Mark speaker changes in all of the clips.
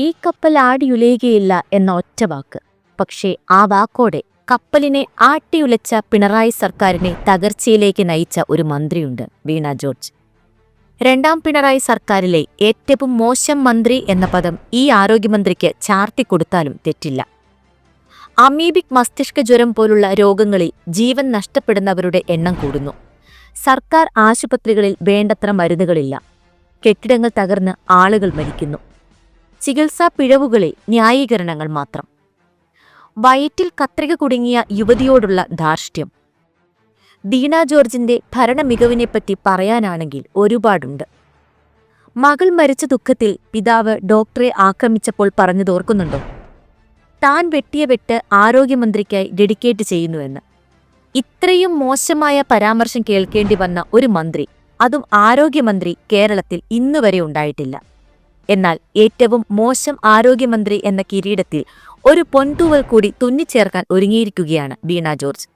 Speaker 1: ഈ കപ്പൽ ആടിയുലയുകയില്ല എന്ന ഒറ്റ വാക്ക്. പക്ഷേ ആ വാക്കോടെ കപ്പലിനെ ആട്ടിയുലച്ച പിണറായി സർക്കാരിനെ തകർച്ചയിലേക്ക് നയിച്ച ഒരു മന്ത്രിയുണ്ട് വീണ ജോർജ്. രണ്ടാം പിണറായി സർക്കാരിലെ ഏറ്റവും മോശം മന്ത്രി എന്ന പദം ഈ ആരോഗ്യമന്ത്രിക്ക് ചാർത്തിക്കൊടുത്താലും തെറ്റില്ല. അമീബിക് മസ്തിഷ്ക ജ്വരം പോലുള്ള രോഗങ്ങളിൽ ജീവൻ നഷ്ടപ്പെടുന്നവരുടെ എണ്ണം കൂടുന്നു. സർക്കാർ ആശുപത്രികളിൽ വേണ്ടത്ര മരുന്നുകളില്ല. കെട്ടിടങ്ങൾ തകർന്ന് ആളുകൾ മരിക്കുന്നു. ചികിത്സാ പിഴവുകളിൽ ന്യായീകരണങ്ങൾ മാത്രം. വയറ്റിൽ കത്രിക കുടുങ്ങിയ യുവതിയോടുള്ള ധാർഷ്ട്യം. ദീന ജോർജിന്റെ ഭരണ മികവിനെപ്പറ്റി പറയാനാണെങ്കിൽ ഒരുപാടുണ്ട്. മകൾ മരിച്ച ദുഃഖത്തിൽ പിതാവ് ഡോക്ടറെ ആക്രമിച്ചപ്പോൾ പറഞ്ഞതോർക്കുന്നുണ്ടോ താൻ വെട്ടിയ വെട്ട് ആരോഗ്യമന്ത്രിക്കായി ഡെഡിക്കേറ്റ് ചെയ്യുന്നുവെന്ന്. ഇത്രയും മോശമായ പരാമർശം കേൾക്കേണ്ടി വന്ന ഒരു മന്ത്രി അതും ആരോഗ്യമന്ത്രി കേരളത്തിൽ ഇന്നുവരെ ഉണ്ടായിട്ടില്ല. എന്നാൽ ഏറ്റവും മോശം ആരോഗ്യമന്ത്രി എന്ന കിരീടത്തിൽ ഒരു പൊൻതൂവൽ കൂടി തുന്നിച്ചേർക്കാൻ ഒരുങ്ങിയിരിക്കുകയാണ് വീണ ജോർജ്.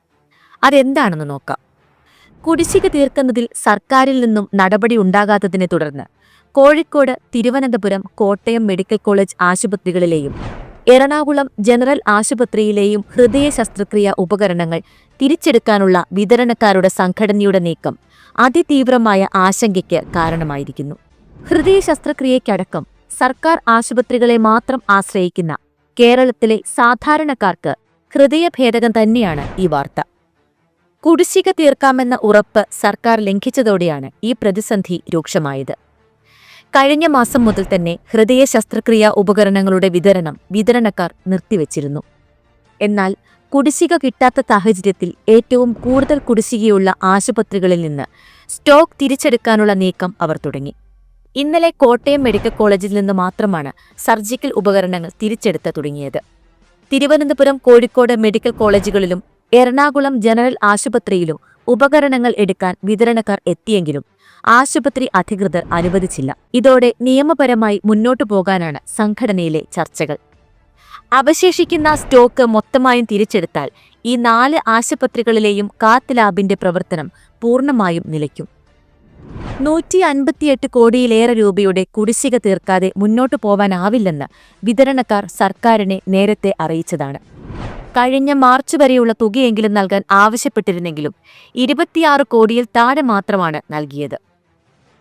Speaker 1: അതെന്താണെന്ന് നോക്കാം. കുടിശ്ശിക തീർക്കുന്നതിൽ സർക്കാരിൽ നിന്നും നടപടി ഉണ്ടാകാത്തതിനെ തുടർന്ന് കോഴിക്കോട് തിരുവനന്തപുരം കോട്ടയം മെഡിക്കൽ കോളേജ് ആശുപത്രികളിലെയും എറണാകുളം ജനറൽ ആശുപത്രിയിലെയും ഹൃദയ ശസ്ത്രക്രിയ ഉപകരണങ്ങൾ തിരിച്ചെടുക്കാനുള്ള വിതരണക്കാരുടെ സംഘടനയുടെ നീക്കം അതിതീവ്രമായ ആശങ്കയ്ക്ക് കാരണമായിരിക്കുന്നു. ഹൃദയ ശസ്ത്രക്രിയയ്ക്കടക്കം സർക്കാർ ആശുപത്രികളെ മാത്രം ആശ്രയിക്കുന്ന കേരളത്തിലെ സാധാരണക്കാർക്ക് ഹൃദയഭേദകം തന്നെയാണ് ഈ വാർത്ത. കുടിശ്ശിക തീർക്കാമെന്ന ഉറപ്പ് സർക്കാർ ലംഘിച്ചതോടെയാണ് ഈ പ്രതിസന്ധി രൂക്ഷമായത്. കഴിഞ്ഞ മാസം മുതൽ തന്നെ ഹൃദയ ശസ്ത്രക്രിയ ഉപകരണങ്ങളുടെ വിതരണം വിതരണക്കാർ നിർത്തിവച്ചിരുന്നു. എന്നാൽ കുടിശ്ശിക കിട്ടാത്ത സാഹചര്യത്തിൽ ഏറ്റവും കൂടുതൽ കുടിശ്ശികയുള്ള ആശുപത്രികളിൽ നിന്ന് സ്റ്റോക്ക് തിരിച്ചെടുക്കാനുള്ള നീക്കം അവർ തുടങ്ങി. ഇന്നലെ കോട്ടയം മെഡിക്കൽ കോളേജിൽ നിന്ന് മാത്രമാണ് സർജിക്കൽ ഉപകരണങ്ങൾ തിരിച്ചെടുത്ത് തുടങ്ങിയത്. തിരുവനന്തപുരം കോഴിക്കോട് മെഡിക്കൽ കോളേജുകളിലും എറണാകുളം ജനറൽ ആശുപത്രിയിലും ഉപകരണങ്ങൾ എടുക്കാൻ വിതരണക്കാർ എത്തിയെങ്കിലും ആശുപത്രി അധികൃതർ അനുവദിച്ചില്ല. ഇതോടെ നിയമപരമായി മുന്നോട്ടു പോകാനാണ് സംഘടനയിലെ ചർച്ചകൾ. അവശേഷിക്കുന്ന സ്റ്റോക്ക് മൊത്തമായും തിരിച്ചെടുത്താൽ ഈ നാല് ആശുപത്രികളിലെയും കാത്ത് ലാബിന്റെ പ്രവർത്തനം പൂർണമായും നിലയ്ക്കും. നൂറ്റി അൻപത്തിയെട്ട് കോടിയിലേറെ രൂപയുടെ കുടിശ്ശിക തീർക്കാതെ മുന്നോട്ടു പോവാനാവില്ലെന്ന് വിതരണക്കാർ സർക്കാരിനെ നേരത്തെ അറിയിച്ചതാണ്. കഴിഞ്ഞ മാർച്ച് വരെയുള്ള തുകയെങ്കിലും നൽകാൻ ആവശ്യപ്പെട്ടിരുന്നെങ്കിലും ഇരുപത്തിയാറ് കോടിയിൽ താഴെ മാത്രമാണ് നൽകിയത്.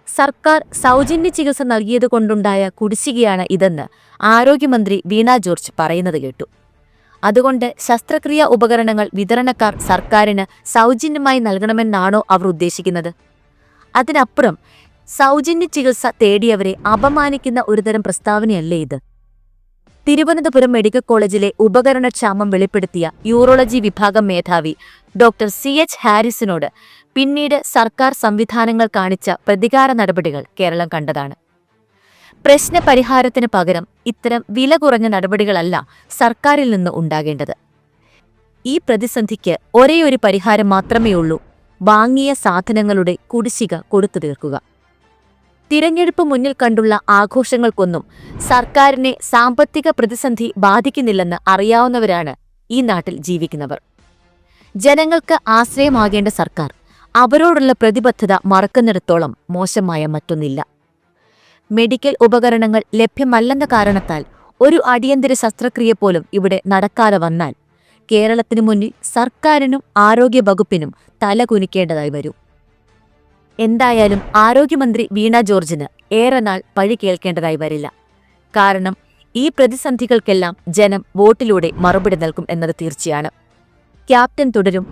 Speaker 1: സർക്കാർ സൗജന്യ ചികിത്സ നൽകിയതുകൊണ്ടുണ്ടായ കുടിശ്ശികയാണ് ഇതെന്ന് ആരോഗ്യമന്ത്രി വീണ ജോർജ് പറയുന്നത് കേട്ടു. അതുകൊണ്ട് ശസ്ത്രക്രിയാ ഉപകരണങ്ങൾ വിതരണക്കാർ സർക്കാരിന് സൗജന്യമായി നൽകണമെന്നാണോ അവർ ഉദ്ദേശിക്കുന്നത്? അതിനപ്പുറം സൗജന്യ ചികിത്സ തേടിയവരെ അപമാനിക്കുന്ന ഒരുതരം പ്രസ്താവനയല്ലേ ഇത്. തിരുവനന്തപുരം മെഡിക്കൽ കോളേജിലെ ഉപകരണക്ഷാമം വെളിപ്പെടുത്തിയ യൂറോളജി വിഭാഗം മേധാവി ഡോക്ടർ സി. എച്ച്. ഹാരിസിനോട് പിന്നീട് സർക്കാർ സംവിധാനങ്ങൾ കാണിച്ച പ്രതികാര നടപടികൾ കേരളം കണ്ടതാണ്. പ്രശ്ന പരിഹാരത്തിന് പകരം ഇത്തരം വില കുറഞ്ഞ നടപടികളല്ല സർക്കാരിൽ നിന്ന് ഉണ്ടാകേണ്ടത്. ഈ പ്രതിസന്ധിക്ക് ഒരേയൊരു പരിഹാരം മാത്രമേയുള്ളൂ വാങ്ങിയ സാധനങ്ങളുടെ കുടിശ്ശിക കൊടുത്തു തീർക്കുക. തിരഞ്ഞെടുപ്പ് മുന്നിൽ കണ്ടുള്ള ആഘോഷങ്ങൾക്കൊന്നും സർക്കാരിനെ സാമ്പത്തിക പ്രതിസന്ധി ബാധിക്കുന്നില്ലെന്ന് അറിയാവുന്നവരാണ് ഈ നാട്ടിൽ ജീവിക്കുന്നവർ. ജനങ്ങൾക്ക് ആശ്രയമാകേണ്ട സർക്കാർ അവരോടുള്ള പ്രതിബദ്ധത മറക്കുന്നിടത്തോളം മോശമായ മറ്റൊന്നില്ല. മെഡിക്കൽ ഉപകരണങ്ങൾ ലഭ്യമല്ലെന്ന കാരണത്താൽ ഒരു അടിയന്തര ശസ്ത്രക്രിയ പോലും ഇവിടെ നടക്കാതെ വന്നാൽ കേരളത്തിനു മുന്നിൽ സർക്കാരിനും ആരോഗ്യ വകുപ്പിനും തല കുനിക്കേണ്ടതായി വരും. എന്തായാലും ആരോഗ്യമന്ത്രി വീണ ജോർജിന് ഏറെ നാൾ പഴി കേൾക്കേണ്ടതായി വരില്ല. കാരണം ഈ പ്രതിസന്ധികൾക്കെല്ലാം ജനം വോട്ടിലൂടെ മറുപടി നൽകും എന്നത് തീർച്ചയാണ്. ക്യാപ്റ്റൻ തുടരും.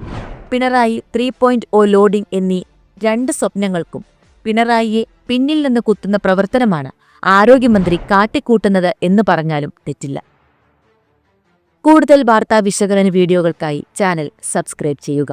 Speaker 1: Pinarayi three point O loading എന്നീ രണ്ട് സ്വപ്നങ്ങൾക്കും പിണറായിയെ പിന്നിൽ നിന്ന് കുത്തുന്ന പ്രവർത്തനമാണ് ആരോഗ്യമന്ത്രി കാട്ടിക്കൂട്ടുന്നത് എന്ന് പറഞ്ഞാലും തെറ്റില്ല. കൂടുതൽ വാർത്താ വിശകലന വീഡിയോകൾക്കായി ചാനൽ സബ്സ്ക്രൈബ് ചെയ്യുക.